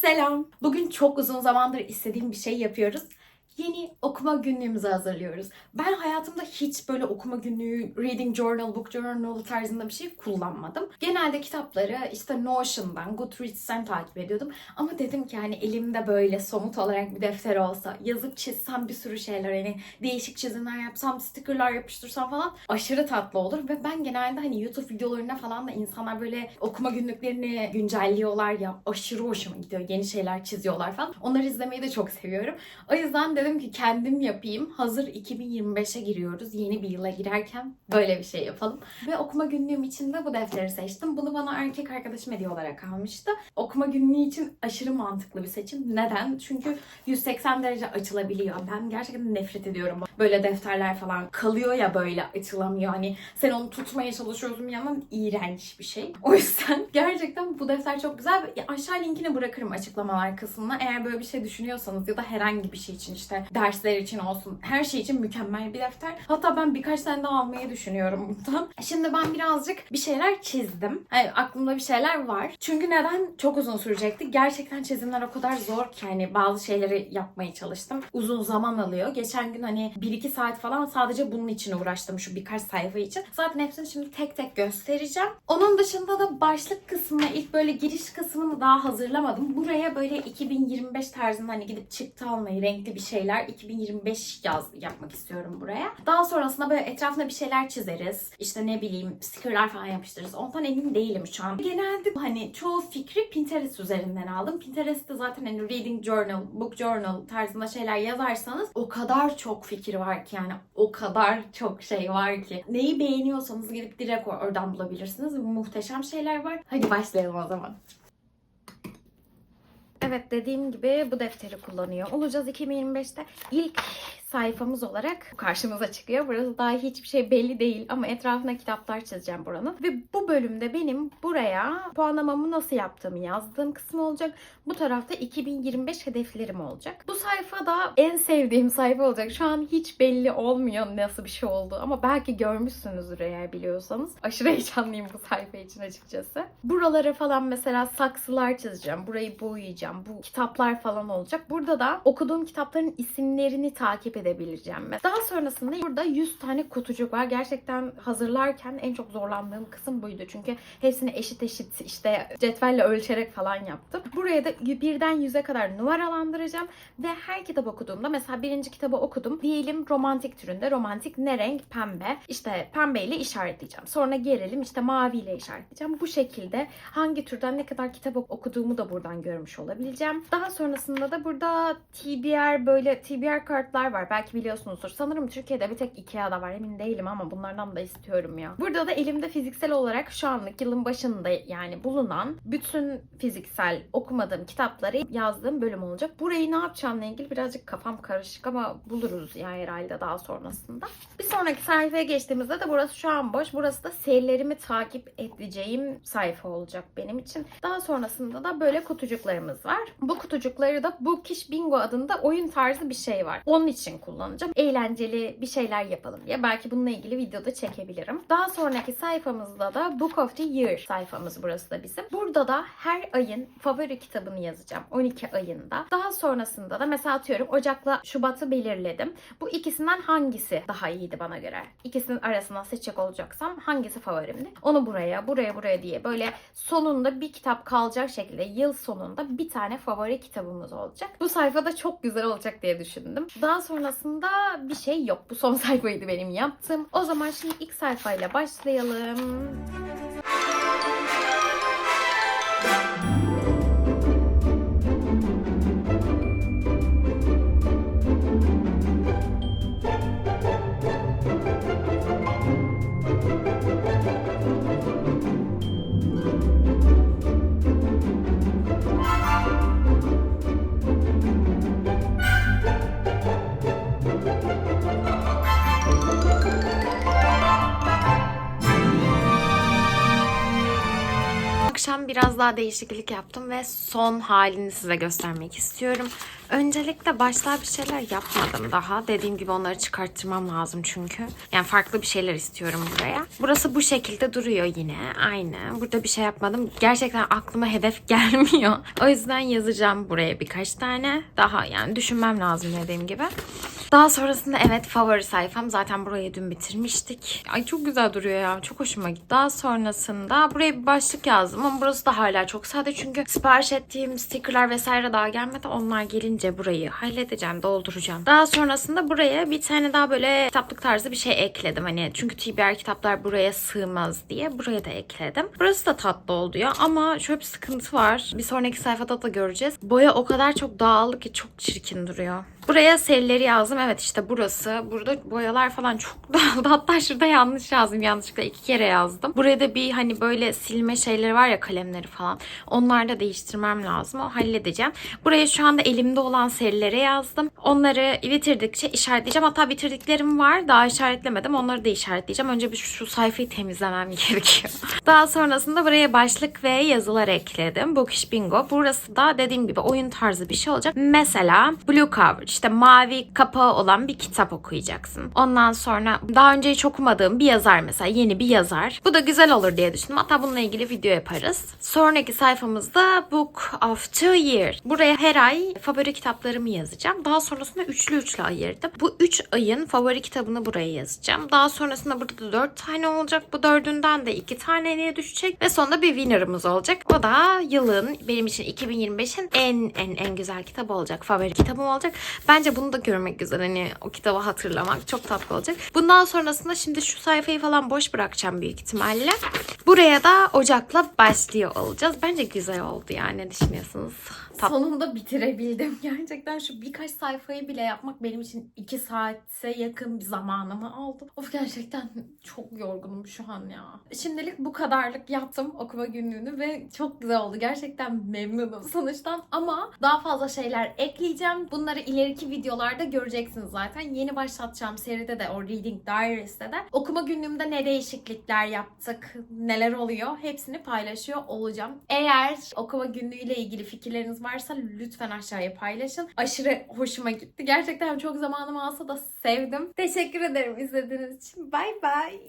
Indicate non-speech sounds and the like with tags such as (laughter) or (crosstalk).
Selam. Bugün çok uzun zamandır istediğim bir şey yapıyoruz. Yeni okuma günlüğümüzü hazırlıyoruz. Ben hayatımda hiç böyle okuma günlüğü, reading journal, book journal tarzında bir şey kullanmadım. Genelde kitapları işte Notion'dan, Goodreads'ten takip ediyordum. Ama dedim ki hani elimde böyle somut olarak bir defter olsa, yazıp çizsem bir sürü şeyler hani değişik çizimler yapsam, stickerlar yapıştırsam falan aşırı tatlı olur. Ve ben genelde hani YouTube videolarında falan da insanlar böyle okuma günlüklerini güncelliyorlar ya aşırı hoşuma gidiyor. Yeni şeyler çiziyorlar falan. Onları izlemeyi de çok seviyorum. O yüzden dedim ki kendim yapayım. Hazır 2025'e giriyoruz. Yeni bir yıla girerken böyle bir şey yapalım. Ve okuma günlüğüm için de bu defteri seçtim. Bunu bana erkek arkadaşım hediye olarak almıştı. Okuma günlüğü için aşırı mantıklı bir seçim. Neden? Çünkü 180 derece açılabiliyor. Ben gerçekten nefret ediyorum. Böyle defterler falan kalıyor ya böyle açılamıyor. Hani sen onu tutmaya çalışıyorsun bir iğrenç bir şey. O yüzden (laughs) gerçekten bu defter çok güzel. Aşağı linkini bırakırım açıklamalar kısmına. Eğer böyle bir şey düşünüyorsanız ya da herhangi bir şey için işte dersler için olsun her şey için mükemmel bir defter. Hatta ben birkaç tane daha almayı düşünüyorum bundan. Şimdi ben birazcık bir şeyler çizdim. Hani aklımda bir şeyler var. Çünkü neden? Çok uzun sürecekti. Gerçekten çizimler o kadar zor ki hani bazı şeyleri yapmaya çalıştım. Uzun zaman alıyor. Geçen gün hani 1-2 saat falan sadece bunun için uğraştım şu birkaç sayfa için. Zaten hepsini şimdi tek tek göstereceğim. Onun dışında da başlık kısmına ilk böyle giriş kısmını daha hazırlamadım. Buraya böyle 2025 tarzında hani gidip çıktı almayı, renkli bir şeyler 2025 yaz yapmak istiyorum buraya. Daha sonrasında böyle etrafına bir şeyler çizeriz. İşte ne bileyim stickerlar falan yapıştırırız. Ondan emin değilim şu an. Genelde hani çoğu fikri Pinterest üzerinden aldım. Pinterest'te zaten hani reading journal, book journal tarzında şeyler yazarsanız o kadar çok fikir var ki yani o kadar çok şey var ki. Neyi beğeniyorsanız gidip direkt oradan bulabilirsiniz. Muhteşem şeyler var. Hadi başlayalım o zaman. Evet dediğim gibi bu defteri kullanıyor olacağız 2025'te. İlk sayfamız olarak karşımıza çıkıyor. Burası daha hiçbir şey belli değil ama etrafına kitaplar çizeceğim buranın. Ve bu bölümde benim buraya puanlamamı nasıl yaptığımı yazdığım kısım olacak. Bu tarafta 2025 hedeflerim olacak. Bu sayfa da en sevdiğim sayfa olacak. Şu an hiç belli olmuyor nasıl bir şey oldu ama belki görmüşsünüzdür eğer biliyorsanız. Aşırı heyecanlıyım bu sayfa için açıkçası. Buralara falan mesela saksılar çizeceğim. Burayı boyayacağım. Bu kitaplar falan olacak. Burada da okuduğum kitapların isimlerini takip edebileceğim. Daha sonrasında burada 100 tane kutucuk var. Gerçekten hazırlarken en çok zorlandığım kısım buydu. Çünkü hepsini eşit eşit işte cetvelle ölçerek falan yaptım. Buraya da birden yüze kadar numaralandıracağım. Ve her kitap okuduğumda mesela birinci kitabı okudum. Diyelim romantik türünde. Romantik ne renk? Pembe. İşte pembeyle işaretleyeceğim. Sonra gelelim işte maviyle işaretleyeceğim. Bu şekilde hangi türden ne kadar kitap okuduğumu da buradan görmüş olabileceğim. Daha sonrasında da burada TBR böyle TBR kartlar var. Belki biliyorsunuzdur. Sanırım Türkiye'de bir tek Ikea'da var. Emin değilim ama bunlardan da istiyorum ya. Burada da elimde fiziksel olarak şu anlık yılın başında yani bulunan bütün fiziksel okumadığım kitapları yazdığım bölüm olacak. Burayı ne yapacağımla ilgili birazcık kafam karışık ama buluruz ya herhalde daha sonrasında. Bir sonraki sayfaya geçtiğimizde de burası şu an boş. Burası da serilerimi takip edeceğim sayfa olacak benim için. Daha sonrasında da böyle kutucuklarımız var. Bu kutucukları da Bookish Bingo adında oyun tarzı bir şey var. Onun için kullanacağım. Eğlenceli bir şeyler yapalım diye. Belki bununla ilgili videoda çekebilirim. Daha sonraki sayfamızda da Book of the Year sayfamız burası da bizim. Burada da her ayın favori kitabını yazacağım. 12 ayında. Daha sonrasında da mesela atıyorum Ocak'la Şubat'ı belirledim. Bu ikisinden hangisi daha iyiydi bana göre? İkisinin arasından seçecek olacaksam hangisi favorimdi? Onu buraya, buraya, buraya diye böyle sonunda bir kitap kalacak şekilde yıl sonunda bir tane favori kitabımız olacak. Bu sayfada çok güzel olacak diye düşündüm. Daha sonrasında bir şey yok. Bu son sayfaydı benim yaptığım. O zaman şimdi ilk sayfayla başlayalım. Biraz daha değişiklik yaptım ve son halini size göstermek istiyorum. Öncelikle başta bir şeyler yapmadım daha. Dediğim gibi onları çıkarttırmam lazım çünkü. Yani farklı bir şeyler istiyorum buraya. Burası bu şekilde duruyor yine. Aynı. Burada bir şey yapmadım. Gerçekten aklıma hedef (laughs) gelmiyor. O yüzden yazacağım buraya birkaç tane. Daha yani düşünmem lazım dediğim gibi. Daha sonrasında evet favori sayfam. Zaten burayı dün bitirmiştik. Ay çok güzel duruyor ya. Çok hoşuma gitti. Daha sonrasında buraya bir başlık yazdım ama burası da hala çok sade. Çünkü sipariş ettiğim stickerlar vesaire daha gelmedi. Onlar gelince burayı halledeceğim, dolduracağım. Daha sonrasında buraya bir tane daha böyle kitaplık tarzı bir şey ekledim. Hani çünkü TBR kitaplar buraya sığmaz diye buraya da ekledim. Burası da tatlı oldu ya ama şöyle bir sıkıntı var. Bir sonraki sayfada da göreceğiz. Boya o kadar çok dağıldı ki çok çirkin duruyor. Buraya serileri yazdım. Evet işte burası. Burada boyalar falan çok dağıldı. (laughs) Hatta şurada yanlış yazdım. Yanlışlıkla iki kere yazdım. Buraya da bir hani böyle silme şeyleri var ya kalemleri falan. Onları da değiştirmem lazım. O halledeceğim. Buraya şu anda elimde olan serilere yazdım. Onları bitirdikçe işaretleyeceğim. Hatta bitirdiklerim var. Daha işaretlemedim. Onları da işaretleyeceğim. Önce bir şu sayfayı temizlemem (laughs) gerekiyor. Daha sonrasında buraya başlık ve yazılar ekledim. Bookish Bingo. Burası da dediğim gibi oyun tarzı bir şey olacak. Mesela Blue Cover işte mavi kapağı olan bir kitap okuyacaksın. Ondan sonra daha önce hiç okumadığım bir yazar mesela yeni bir yazar. Bu da güzel olur diye düşündüm. Hatta bununla ilgili video yaparız. Sonraki sayfamızda Book of Two Year. Buraya her ay favori kitaplarımı yazacağım. Daha sonrasında üçlü üçlü ayırdım. Bu üç ayın favori kitabını buraya yazacağım. Daha sonrasında burada da dört tane olacak. Bu dördünden de iki taneye düşecek. Ve sonunda bir winner'ımız olacak. O da yılın benim için 2025'in en en en güzel kitabı olacak. Favori kitabım olacak. Bence bunu da görmek güzel. Hani o kitabı hatırlamak çok tatlı olacak. Bundan sonrasında şimdi şu sayfayı falan boş bırakacağım büyük ihtimalle. Buraya da Ocak'la başlıyor olacağız. Bence güzel oldu yani. Ne düşünüyorsunuz? Tatlı. Sonunda bitirebildim. (laughs) Gerçekten şu birkaç sayfayı bile yapmak benim için 2 saate yakın bir zamanımı aldı. Of gerçekten çok yorgunum şu an ya. Şimdilik bu kadarlık yaptım okuma günlüğünü ve çok güzel oldu. Gerçekten memnunum sonuçtan. Ama daha fazla şeyler ekleyeceğim. Bunları ileriki videolarda göreceksiniz zaten. Yeni başlatacağım seride de o Reading Diaries'te de okuma günlüğümde ne değişiklikler yaptık, neler oluyor hepsini paylaşıyor olacağım. Eğer okuma günlüğüyle ilgili fikirleriniz varsa lütfen aşağıya paylaşın. Aşırı hoşuma gitti. Gerçekten çok zamanımı alsa da sevdim. Teşekkür ederim izlediğiniz için. Bay bay.